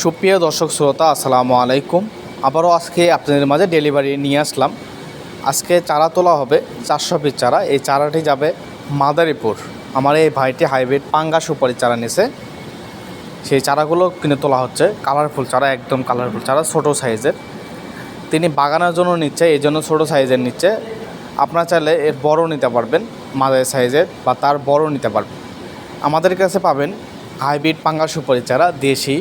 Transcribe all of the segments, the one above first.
সুপ্রিয় দর্শক শ্রোতা, আসসালামু আলাইকুম। আবারও আজকে আপনাদের মাঝে ডেলিভারি নিয়ে আসলাম। আজকে চারা তোলা হবে, চারশো পিস চারা। এই চারাটি যাবে মাদারীপুর। আমার এই ভাইটি হাইব্রিড পাঙ্গা সুপারি চারা নিছে। সেই চারাগুলো কিনে তোলা হচ্ছে। কালারফুল চারা, একদম কালারফুল চারা, ছোটো সাইজের। তিনি বাগানের জন্য নিচ্ছে, এই জন্য ছোটো সাইজের নিচ্ছে। আপনার চাইলে এর বড় নিতে পারবেন মাদারি সাইজের বা তার বড় নিতে পারবেন। আমাদের কাছে পাবেন হাইব্রিড পাঙ্গা সুপারি চারা, দেশি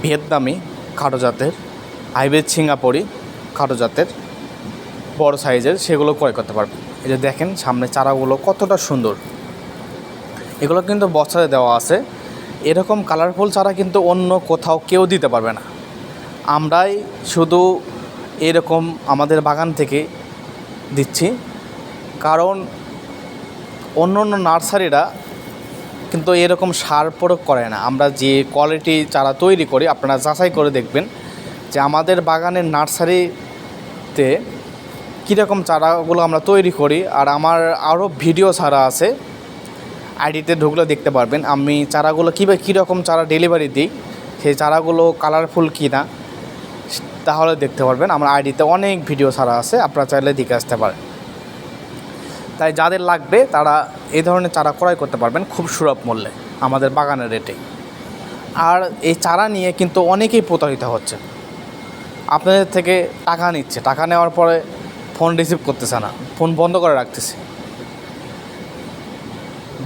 ভিয়েতনামি খাটো জাতের, হাইব্রিড সিঙ্গাপুরি খাটো জাতের বড় সাইজের সেগুলো ক্রয় করতে পারবেন এই যে দেখেন, সামনে চারাগুলো কতটা সুন্দর। এগুলো কিন্তু বছরে দেওয়া আছে। এরকম কালারফুল চারা কিন্তু অন্য কোথাও কেউ দিতে পারবে না। আমরাই শুধু এরকম আমাদের বাগান থেকে দিচ্ছি। কারণ অন্য অন্য নার্সারিরা কিন্তু এরকম সার প্রয়োগ করে না। আমরা যে কোয়ালিটি চারা তৈরি করি, আপনারা যাচাই করে দেখবেন যে আমাদের বাগানের নার্সারিতে কীরকম চারাগুলো আমরা তৈরি করি। আর আমার আরও ভিডিও ছাড়া আছে, আইডিতে ঢুকলে দেখতে পারবেন। আমি চারাগুলো কীভাবে, কীরকম চারা ডেলিভারি দিই, সেই চারাগুলো কালারফুল কি না তাহলে দেখতে পারবেন। আমার আইডিতে অনেক ভিডিও ছাড়া আছে, আপনারা চাইলে দেখে আসতে পারেন। তাই যাদের লাগবে তারা এই ধরনের চারা ক্রয় করতে পারবেন খুব সুলভ মূল্যে আমাদের বাগানের রেটে। আর এই চারা নিয়ে কিন্তু অনেকেই প্রতারিত হচ্ছে। আপনাদের থেকে টাকা নিচ্ছে, টাকা নেওয়ার পরে ফোন রিসিভ করতেছে না ফোন বন্ধ করে রাখতেছে।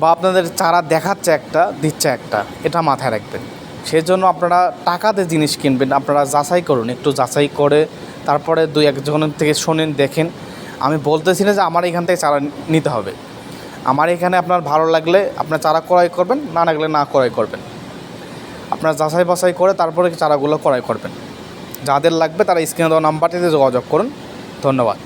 বা আপনাদের চারা দেখাচ্ছে একটা, দিচ্ছে একটা, এটা মাথায় রাখবেন। সেই জন্য আপনারা টাকাতে জিনিস কিনবেন, আপনারা যাচাই করুন, একটু যাচাই করে তারপরে দুই একজনের থেকে শোনেন, দেখেন। আমি বলতেছি না যে আমার এখান থেকে চারা নিতে হবে। আমার এখানে আপনার ভালো লাগলে আপনার চারা ক্রয় করবেন, না লাগলে না ক্রয় করবেন। আপনার যাচাই বাছাই করে তারপরে চারাগুলো ক্রয় করবেন। যাদের লাগবে তারা স্ক্রিনে দেওয়া নাম্বারটিতে যোগাযোগ করুন। ধন্যবাদ।